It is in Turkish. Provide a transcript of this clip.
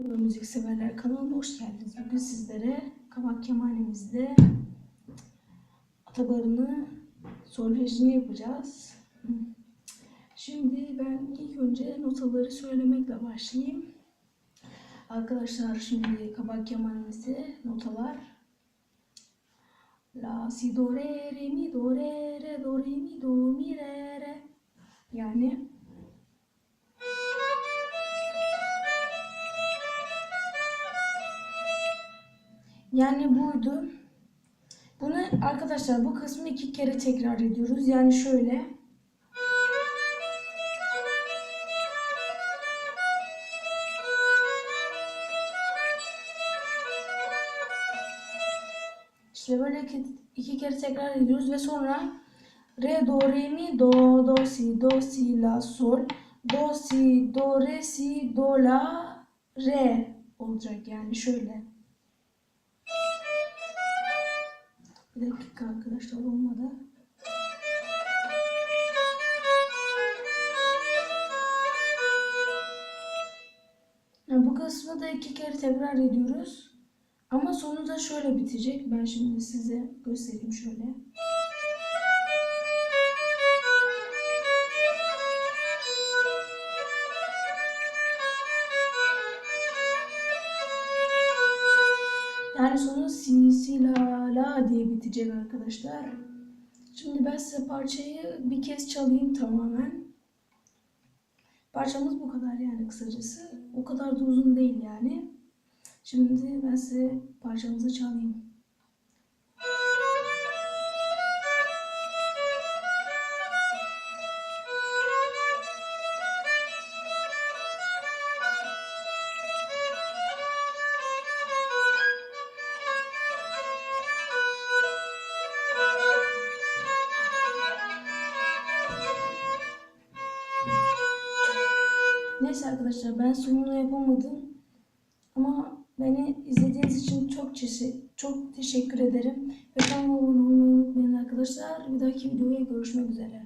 Merhaba müzik severler kanalıma hoş geldiniz. Bugün sizlere Kabak Kemalimizde atabarını solfejini yapacağız. Şimdi ben ilk önce notaları söylemekle başlayayım. Arkadaşlar şimdi Kabak Kemalimizde notalar La, si, do, re, re, mi, do, re, re, do, re, mi, do, mi, re, re. Yani Yani buydu. Bunu arkadaşlar bu kısmı iki kere tekrar ediyoruz. Yani şöyle. İşte böyle iki, iki kere tekrar ediyoruz ve sonra re do re mi do do si do si la sol do si do re si do la re olacak yani şöyle. Bir dakika arkadaşlar olmadı. Yani bu kısmı da iki kere tekrar ediyoruz. Ama sonu da şöyle bitecek. Ben şimdi size göstereyim şöyle. Yani sonu si, si, la, la diye bitecek arkadaşlar. Şimdi ben size parçayı bir kez çalayım tamamen. Parçamız bu kadar yani kısacası. O kadar da uzun değil yani. Şimdi ben size parçamızı çalayım. Neyse arkadaşlar ben sonunu yapamadım. Ama beni izlediğiniz için çok çok teşekkür ederim. Ve kanalıma abone olmayı unutmayın arkadaşlar. Bir dahaki videoya görüşmek üzere.